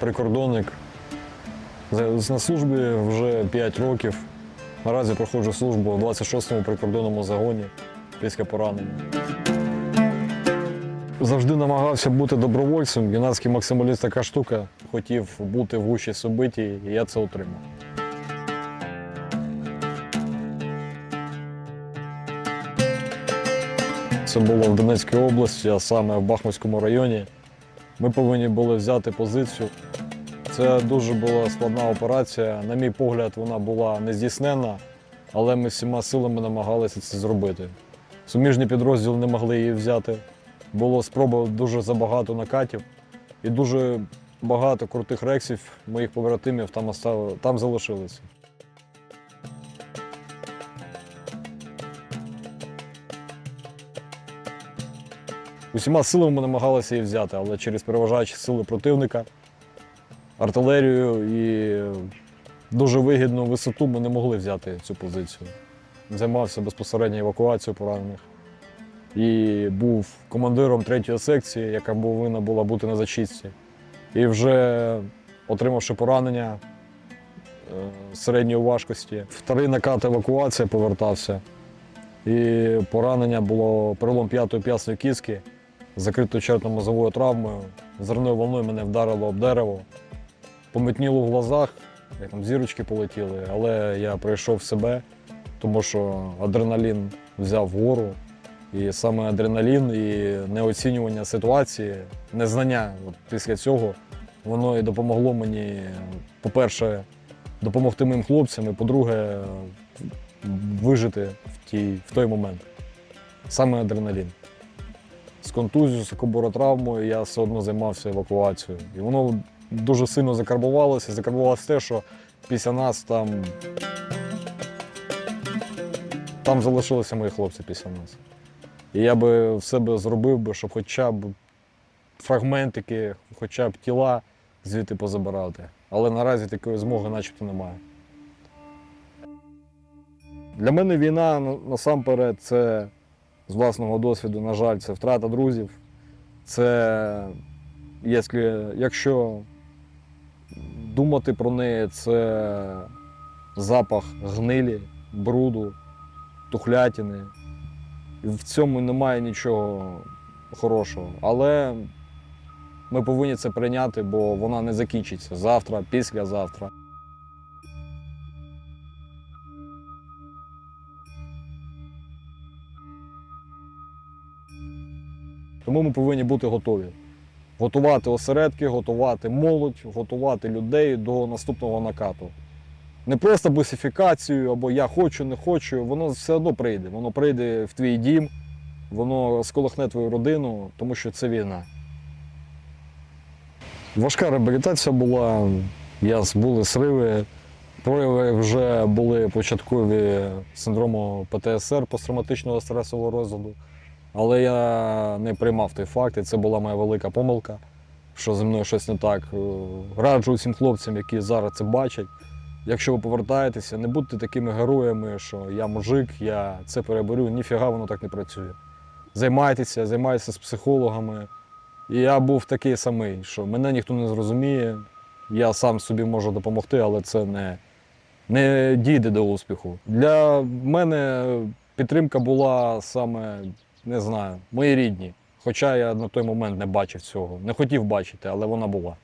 прикордонник. З- На службі вже 5 років. Наразі проходжу службу у 26-му прикордонному загоні після поранення. Завжди намагався бути добровольцем. Юнацький максималіст така штука. Хотів бути в гущі собиті, і я це отримав. Це було в Донецькій області, а саме в Бахмутському районі. Ми повинні були взяти позицію. Це дуже була складна операція. На мій погляд, вона була нездійсненна, але ми всіма силами намагалися це зробити. Суміжні підрозділи не могли її взяти. Було спроба дуже забагато накатів і дуже багато крутих рексів моїх побратимів там, там залишилися. Усіма силами ми намагалися її взяти, але через переважаючі сили противника, артилерію і дуже вигідну висоту ми не могли взяти цю позицію. Займався безпосередньо евакуацією поранених і був командиром третьої секції, яка повинна була бути на зачистці. І вже отримавши поранення е, середньої важкості, вторий накат евакуація повертався. І поранення було перелом п'ятої п'ясної кістки, закритою черепно-мозовою травмою. Зерною волною мене вдарило об дерево. Помитніло в глазах, як там зірочки полетіли, але я прийшов себе, тому що адреналін взяв вгору. І саме адреналін і неоцінювання ситуації, незнання от після цього, воно і допомогло мені, по-перше, допомогти моїм хлопцям, і по-друге, вижити в, тій, в той момент. Саме адреналін. З контузією, з кобуротравмою я все одно займався евакуацією. І воно дуже сильно закарбувалося. Закарбувалося те, що після нас там, там залишилися мої хлопці після нас. І я би все би зробив би, щоб хоча б фрагментики, хоча б тіла звідти позабирати. Але наразі такої змоги начебто немає. Для мене війна насамперед це з власного досвіду, на жаль, це втрата друзів. Це якщо, думати про неї, це запах гнилі, бруду, тухлятини. В цьому немає нічого хорошого. Але ми повинні це прийняти, бо вона не закінчиться завтра, післязавтра. Тому ми повинні бути готові. Готувати осередки, готувати молодь, готувати людей до наступного накату. Не просто бусифікацію або я хочу, не хочу, воно все одно прийде. Воно прийде в твій дім, воно сколихне твою родину, тому що це війна. Важка реабілітація була, я, були сриви, прояви вже були початкові синдрому ПТСР, посттравматичного стресового розладу. Але я не приймав той факт, і це була моя велика помилка, що зі мною щось не так. Е, Раджу всім хлопцям, які зараз це бачать. Якщо ви повертаєтеся, не будьте такими героями, що я мужик, я це переберу. Ніфіга воно так не працює. Займайтеся, займайтеся з психологами. І я був такий самий, що мене ніхто не зрозуміє, я сам собі можу допомогти, але це не, не дійде до успіху. Для мене підтримка була саме, не знаю, мої рідні. Хоча я на той момент не бачив цього. Не хотів бачити, але вона була,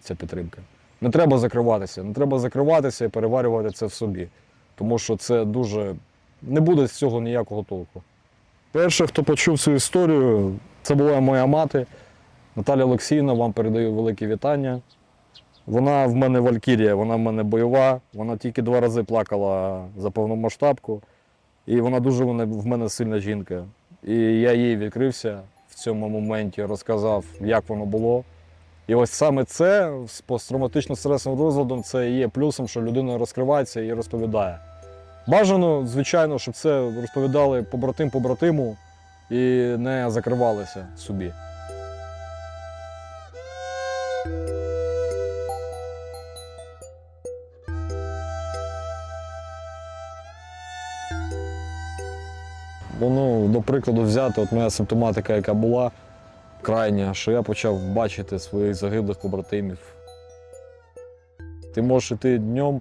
ця підтримка. Не треба закриватися, не треба закриватися і переварювати це в собі. Тому що це дуже. не буде з цього ніякого толку. Перше, хто почув цю історію, це була моя мати Наталя Олексіївна, вам передаю велике вітання. Вона в мене валькірія, вона в мене бойова, вона тільки два рази плакала за повномасштабку. І вона дуже в мене сильна жінка. І я їй відкрився в цьому моменті, розказав, як воно було. І ось саме це з посттравматично стресовим розладом це є плюсом, що людина розкривається і розповідає. Бажано, звичайно, щоб це розповідали побратим побратиму і не закривалися собі. До прикладу, взяти, от моя симптоматика, яка була крайня, що я почав бачити своїх загиблих побратимів. Ти можеш йти днем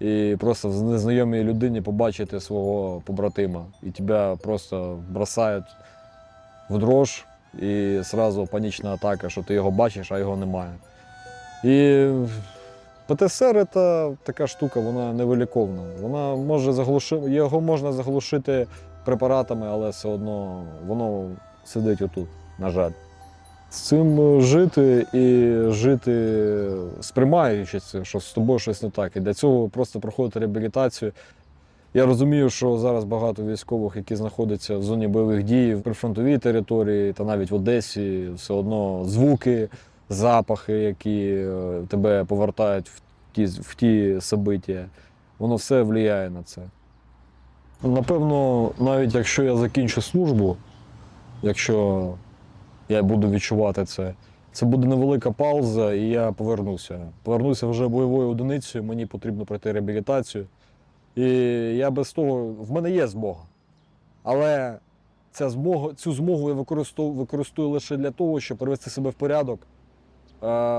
і просто в незнайомій людині побачити свого побратима. І тебе просто бросають в дрож, і одразу панічна атака, що ти його бачиш, а його немає. І ПТСР це така штука, вона невиліковна. Вона може заглушити, його можна заглушити препаратами, але все одно воно сидить отут, на жаль. З цим жити і жити, сприймаючи це, що з тобою щось не так. І для цього просто проходити реабілітацію. Я розумію, що зараз багато військових, які знаходяться в зоні бойових дій, в прифронтовій території та навіть в Одесі, все одно звуки, запахи, які е, тебе повертають в ті, в ті собиття, воно все впливає на це. Напевно, навіть якщо я закінчу службу, якщо я буду відчувати це, це буде невелика пауза, і я повернуся. Повернуся вже бойовою одиницею, мені потрібно пройти реабілітацію. І я без того, в мене є змога. Але ця змога, цю змогу я використовую, використовую лише для того, щоб привести себе в порядок,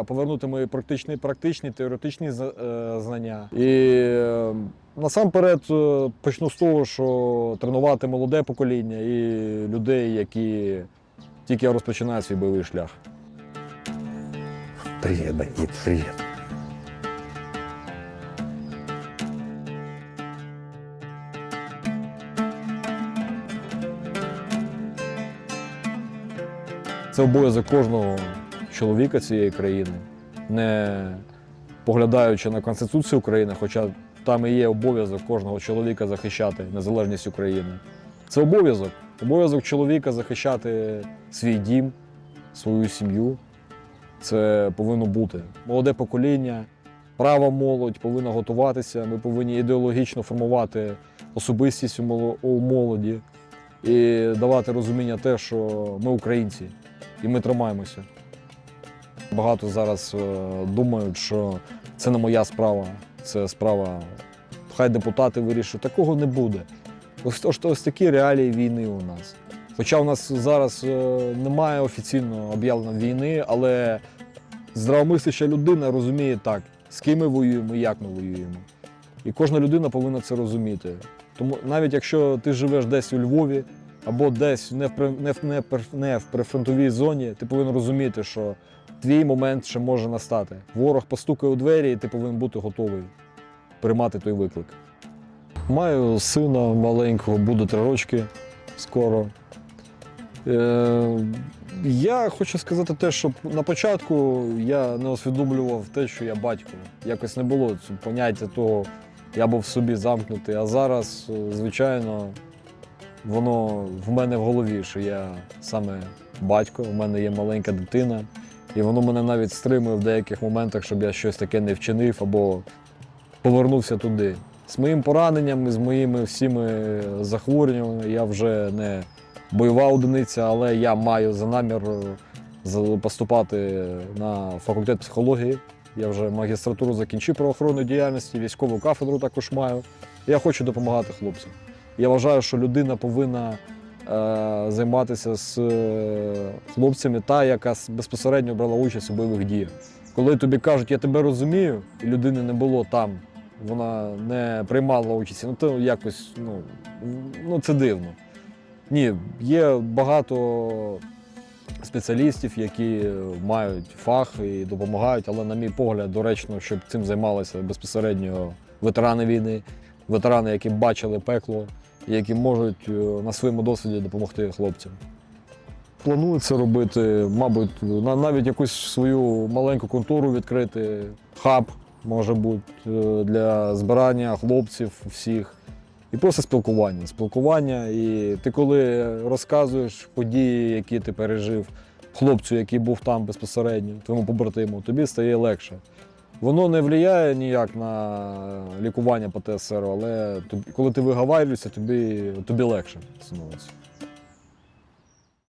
повернути мої практичні, практичні теоретичні е, знання. І е, насамперед е, почну з того, що тренувати молоде покоління і людей, які тільки розпочинають свій бойовий шлях. Привет, бандит, привет. Це обов'язок кожного чоловіка цієї країни, не поглядаючи на Конституцію України, хоча там і є обов'язок кожного чоловіка захищати незалежність України. Це обов'язок. Обов'язок чоловіка захищати свій дім, свою сім'ю. Це повинно бути. Молоде покоління, права молодь повинна готуватися. Ми повинні ідеологічно формувати особистість у молоді і давати розуміння те, що ми українці і ми тримаємося. Багато зараз е, думають, що це не моя справа, це справа. Хай депутати вирішують. Такого не буде. Ось, ось, ось такі реалії війни у нас. Хоча у нас зараз е, немає офіційно об'явлено війни, але здравомисляща людина розуміє так, з ким ми воюємо і як ми воюємо. І кожна людина повинна це розуміти. Тому навіть якщо ти живеш десь у Львові або десь не в, не в, не в прифронтовій зоні, ти повинен розуміти, що твій момент ще може настати. Ворог постукає у двері, і ти повинен бути готовий приймати той виклик. Маю сина маленького, буде три рочки скоро. Е, я хочу сказати те, що на початку я не усвідомлював те, що я батько. Якось не було поняття того, я був в собі замкнутий. А зараз, е, звичайно, воно в мене в голові, що я саме батько, в мене є маленька дитина, і воно мене навіть стримує в деяких моментах, щоб я щось таке не вчинив або повернувся туди. З моїм пораненням і з моїми всіми захворюваннями я вже не бойова одиниця, але я маю за намір е, поступати на факультет психології. Я вже магістратуру закінчив правоохоронної діяльності, військову кафедру також маю. Я хочу допомагати хлопцям. Я вважаю, що людина повинна займатися з е, хлопцями, та, яка безпосередньо брала участь у бойових діях. Коли тобі кажуть, я тебе розумію, і людини не було там, вона не приймала участь, ну то якось ну, ну це дивно. Ні, є багато спеціалістів, які мають фах і допомагають, але, на мій погляд, доречно, щоб цим займалися безпосередньо ветерани війни, ветерани, які бачили пекло, які можуть е, на своєму досвіді допомогти хлопцям. Планую це робити, мабуть, навіть якусь свою маленьку контору відкрити, хаб, може бути, е, для збирання хлопців всіх. І просто спілкування. Спілкування. І ти коли розказуєш події, які ти пережив хлопцю, який був там безпосередньо, твоєму побратиму, тобі стає легше. Воно не впливає ніяк на лікування по ТСР, але коли ти виговарюєшся, тобі, тобі легше становиться.